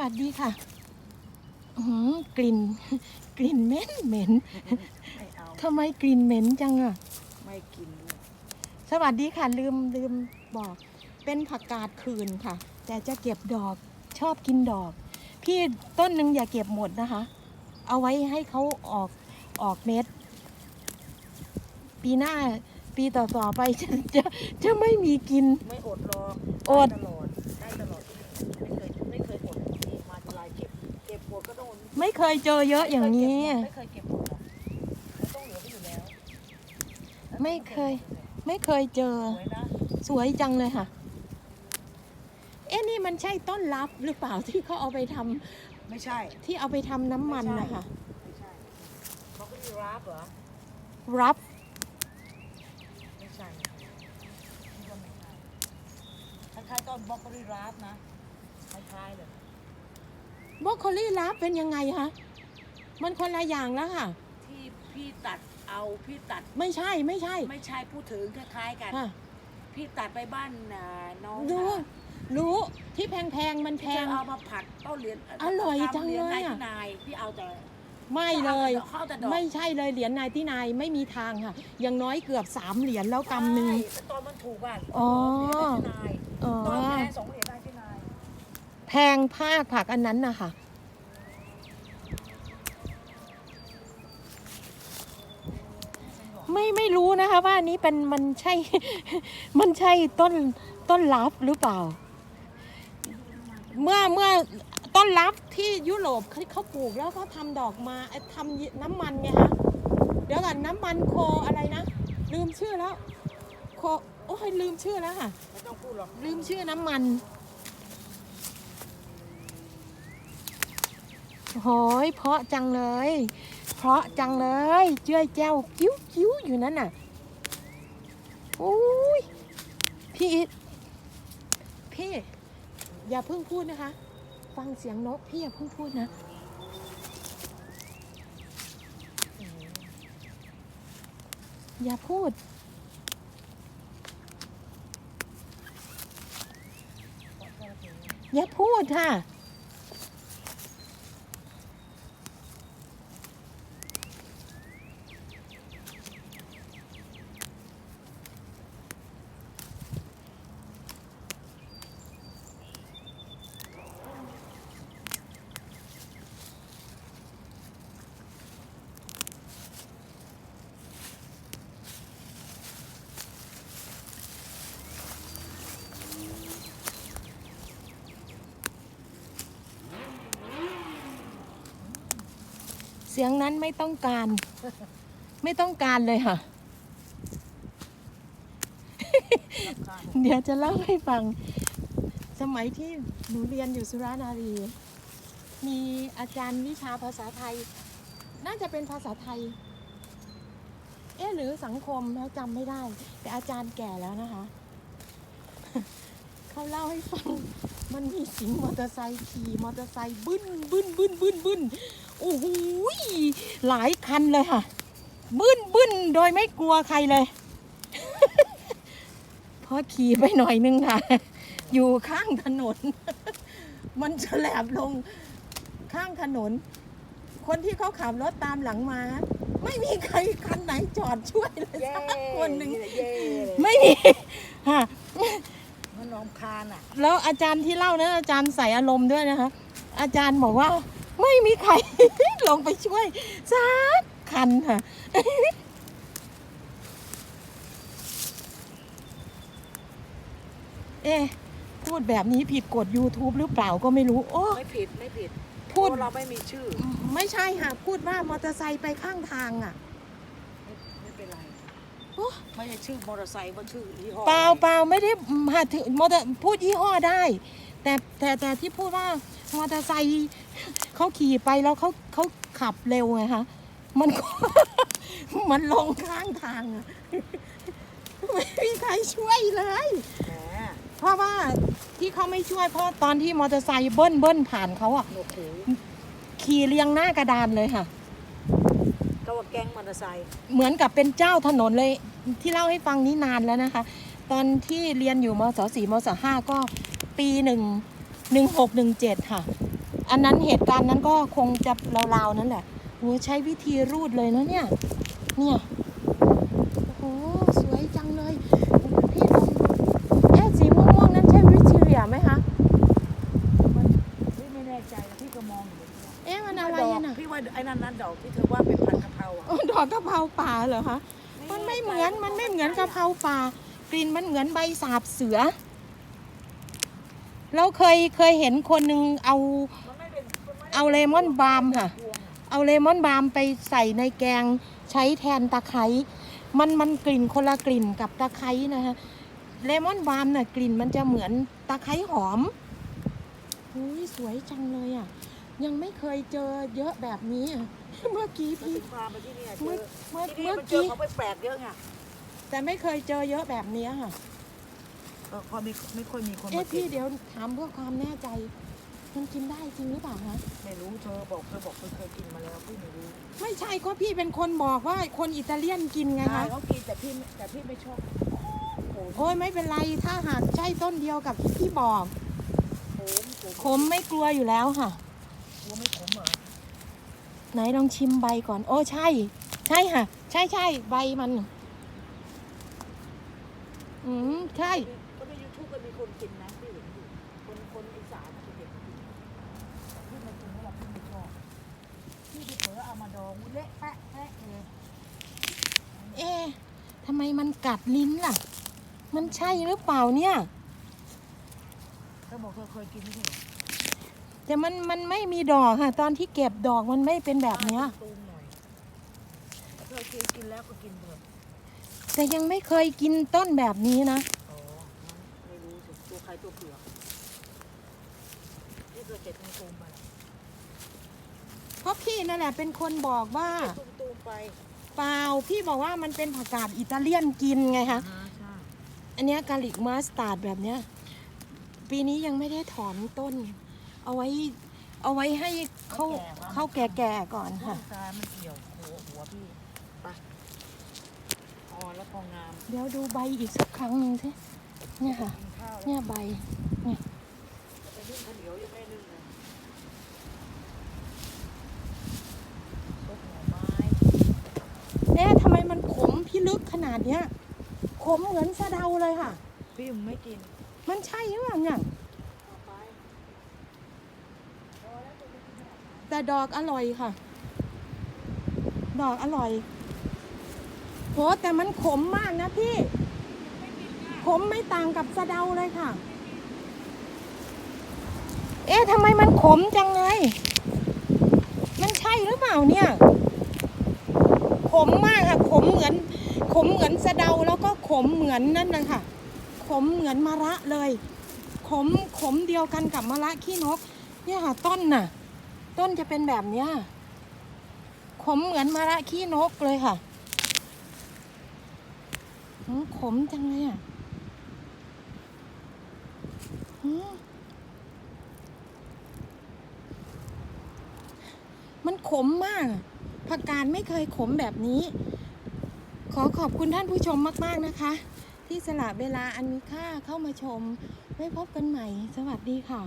วัสดีค่ะอื้อหือกลิ่น กลิ่นเหม็นเหม็นไม่เอาทำไมกลิ่นเหม็นจังอะไม่กินด้วยสวัสดีค่ะ ลืมลืมบอก เป็นผักกาดคืนค่ะ แต่จะเก็บดอกชอบกินดอก พี่ต้นหนึ่งอย่าเก็บหมดนะคะ เอาไว้ให้เขาออกออกเม็ด ปีหน้าปีต่อๆไปจะจะจะไม่มีกิน ไม่อดรออด ได้ตลอดได้ตลอดไม่เคย ไม่เคยเจอเยอะอย่างนี้ ไม่เคยเก็บหมดหรอกมันต้องเหลือไปอยู่แล้วไม่เคย ไม่เคยเจอ สวยนะสวยจังเลยค่ะ เอ๊ะนี่มันใช่ต้นลับหรือเปล่าที่เขาเอาไปทำไม่ใช่ ที่เอาไปทำน้ำมันไม่ใช่นะคะไม่ใช่เขาก็มีราฟเหรอ รับไม่ใช่นี่ก็ไม่ใช่คล้ายๆต้นบล็อกโคลีราฟนะ คล้ายๆเลย บรอกโคลีรับเป็นยังไงคะมันคนละอย่างแล้วค่ะ ที่พี่ตัดเอาพี่ตัดไม่ใช่ไม่ใช่ไม่ใช่พูดถึงคล้ายๆกัน ค่ะพี่ตัดไปบ้านอ่าน้องรู้อะรู้ที่แพงๆมันแพที่งจะเอามาผัดต้นเหรียญอร่อยจังทำหรีเลยนายอะที่นายพี่เอาแต่ไม่เลยเข้าแต่ดอกไม่ใช่เลยเหรียญนายที่นายไม่มีทางค่ะ อย่างน้อยเกือบสามเหรียญแล้วกำหนึ่ง ใช่แต่ตอนมันถูกบ้านอ๋อ เหรียญนายอ๋อตอนแพงสองเหรียญนายที่นายแพงภาคผักอันนั้นนะคะ ไม่ไม่รู้นะคะ ว่าอันนี้เป็นมันใช่ มันใช่ต้นต้นลับหรือเปล่า เมื่อเมื่อต้นลับที่ยุโรปเขาเขาปลูกแล้วเขาทำดอกมาทำน้ำมันไงคะเดี๋ยวก่อนน้ำมันโคอะไรนะลืมชื่อแล้ว โคโอ้ยลืมชื่อแล้วค่ะไม่ต้องพูดหรอกลืมชื่อน้ำมันโหยเพาะจังเลย เพราะจังเลย เจ้ยแจ้วกิ้วกิ้วอยู่นั่นน่ะโอ้ยพี่อิทพี่ อย่าเพิ่งพูดนะคะ ฟังเสียงนกพี่อย่าเพิ่งพูดนะอย่าพูด อย่าพูดค่ะ เสียงนั้นไม่ต้องการ ไม่ต้องการเลยค่ะ เดี๋ยวจะเล่าให้ฟัง สมัยที่หนูเรียนอยู่สุรานารี มีอาจารย์วิชาภาษาไทย น่าจะเป็นภาษาไทย เอ๊หรือสังคมแล้วจำไม่ได้ แต่อาจารย์แก่แล้วนะคะ เขาเล่าให้ฟังมันมีสิงห์มอเตอร์ไซค์ขี่มอเตอร์ไซค์บึ้นบึ้นบึ้นบึ้นบึ้น โอ้โหยหลายคันเลยค่ะ บึ้นบึ้นโดยไม่กลัวใครเลยพอขี่ไปหน่อยนึงค่ะ อยู่ข้างถนน มันฉลบลงข้างถนน คนที่เขาขับรถตามหลังมา ไม่มีใครคันไหนจอดช่วยเลยเย้สักคนหนึ่งเย้เลยไม่มีค่ะมันน้องคานอะ แล้วอาจารย์ที่เล่านะอาจารย์ใส่อารมณ์ด้วยนะคะ อาจารย์บอกว่า ไม่มีใคร ลงไปช่วยสักคันค่ะ เอ๊ะพูดแบบนี้ผิดกฎ YouTube หรือเปล่าก็ไม่รู้ โอ้ไม่ผิดไม่ผิดพูดเพราะเราไม่มีชื่อ ไม่ใช่ค่ะ พูดว่ามอเตอร์ไซค์ไปข้างทางอะไม่ไม่เป็นไรโอ้ไม่ใช่ชื่อมอเตอร์ไซค์ว่าชื่อยี่ห้อเปล่าเปล่าไม่ได้มาถึงมอเตอร์พูดยี่ห้อได้ แต่แต่แต่ที่พูดว่ามอเตอร์ไซค์ เขาขี่ไปแล้วเขาเขาขับเร็วไงคะมันก็มันลงข้างทางอะไม่มีใครช่วยเลย แหมเพราะว่าที่เขาไม่ช่วยเพราะตอนที่มอเตอร์ไซค์เบิ้ลเบิ้ลผ่านเขาอะโอ้โหขี่เรียงหน้ากระดานเลยค่ะ ก็ว่าแก๊งมอเตอร์ไซค์เหมือนกับเป็นเจ้าถนนเลยที่เล่าให้ฟังนี้นานแล้วนะคะ ตอนที่เรียนอยู่มศสี่มศห้าก็ปีหนึ่งหนึ่งหกหนึ่งเจ็ดค่ะ อันนั้นเหตุการณ์นั้นก็คงจะราวๆนั่นแหละหนูใช้วิธีรูดเลยนะเนี่ย เนี่ย โอ้โหสวยจังเลย พี่ลองดูเอ๊ะสีม่วงๆนั้นใช่วิชิเรียไหมคะ มันพี่ไม่แน่ใจนะพี่ก็มองอยู่เอ๊ะมันอะไรดอกอะน่ะพี่ว่าไอ้นั่นนั่นดอกที่เธอว่าเป็นพันกะเพราอะโอ้ดอกกะเพราป่าเหรอคะ มันไม่เหมือน มันไม่เหมือนกะเพราป่า กลิ่นมันเหมือนใบสาบเสือ เราเคยเคยเห็นคนหนึ่งเอามันไม่ เป็นมันไม่ได้เอาเลมอนบาล์มค่ะพวงอะเอาเลมอนบาล์มไปใส่ในแกงใช้แทนตะไคร้มันมันกลิ่นคนละกลิ่นกับตะไคร้นะคะเลมอนบาล์มน่ะกลิ่นมันจะเหมือนตะไคร้หอมอุ้ยสวยจังเลยอะ ยังไม่เคยเจอเยอะแบบนี้อะเมื่อกี้มันพี่ถึงพาไปที่เนี่ยเจเมื่ออเมื่อที่นี่เมื่อมันเจอกี้เขาไปแปลกเยอะไงแต่ไม่เคยเจอเยอะแบบนี้ค่ะก็พอมีไม่ค่อยมีคนเอ๊ะมาพี่กินเดี๋ยวถามเพื่อความแน่ใจ มันกินได้จริงหรือเปล่าคะไม่รู้เธอบอกเธอบอกเธอเคยกินมาแล้วพี่ไม่รู้ไม่ใช่ก็พี่เป็นคนบอกว่าคนอิตาเลียนกินไงใช่คะเขากินแต่พี่แต่พี่ไม่ชอบโอ้โหโอ้ยไม่เป็นไรถ้าหากใช่ต้นเดียวกับที่พี่บอกโหมโหขมไม่กลัวอยู่แล้วค่ะกลัวไม่ขมเหรอไหนลองชิมใบก่อน โอ้ใช่ ใช่ค่ะ ใช่ใช่ใบมัน อืมใช่ก็ในยูทูบก็มีคนกินนะพี่เห็นอยู่คนคนอีสานน่ะเป็นเด็กกินแต่พี่ไม่กินเพราะเราพี่ไม่ชอบพี่ไป เผลอเอามาดองเละแปะแปะเลยเอ๊ะทำไมมันกัดลิ้นล่ะ มันใช่หรือเปล่าเนี่ยเธอบอกเธอเคยกินไม่ใช่เหรอแต่มันมันไม่มีดอกค่ะ ตอนที่เก็บดอกมันไม่เป็นแบบเนี้ย ตูมหน่อยเธอกินกินแล้วก็กินเถอะแต่ยังไม่เคยกินต้นแบบนี้นะ อ๋องั้นไม่รู้สิตัวใครตัวเผือกนี่เคยเจ็บตูมๆไป เพราะพี่นั่นแหละเป็นคนบอกว่าตูมตูมๆไปเปล่าพี่บอกว่ามันเป็นผักกาดอิตาเลียนกินไงคะ อ่าใช่อันเนี้ยกาลิกมัสตาร์ดแบบเนี้ย ปีนี้ยังไม่ได้ถอนต้น เอาไว้เอาไว้ให้เขาเขาแก่ๆก่อนร่าค่ะงกายมันเกี่ยวหัวหัวพี่ไปอ่อนแล้วพองามเดี๋ยวดูใบอีกสักครั้งหนึ่งสิเนี่ยค่ะ กินข้าวแล้วเนี่ยใบ ไปนึ่งข้าวเหนียวยังไม่นึ่งเลยซุปหน่อไม้ เอ๊ะทำไมมันขมพิลึกข นาดเนี้ยขมเหมือนสะเดาเลยค่ะ พี่มึงไม่กิน มันใช่หรือเปล่าเนี่ยเอาไปแต่ดอกอร่อยค่ะ ดอกอร่อยโหแต่มันขมมากนะพี่ ขมไม่ต่างกับสะเดาเลยค่ะ เอ๊ะทำไมมันขมจังเลย มันใช่หรือเปล่าเนี่ย ขมมากค่ะ ขมเหมือน ขมเหมือนสะเดาแล้วก็ขมเหมือนนั่นนะคะขมเหมือนมะระเลย ขมขมเดียวกันกับมะระขี้นก เนี่ยค่ะต้นน่ะ ต้นจะเป็นแบบเนี้ยขมเหมือนมะระขี้นกเลยค่ะอืมขมจังเลยอะมันขมมาก ผักกาดไม่เคยขมแบบนี้ ขอขอบคุณท่านผู้ชมมาก ๆนะคะ ที่สละเวลาอันมีค่าเข้ามาชม ไว้พบกันใหม่ สวัสดีค่ะ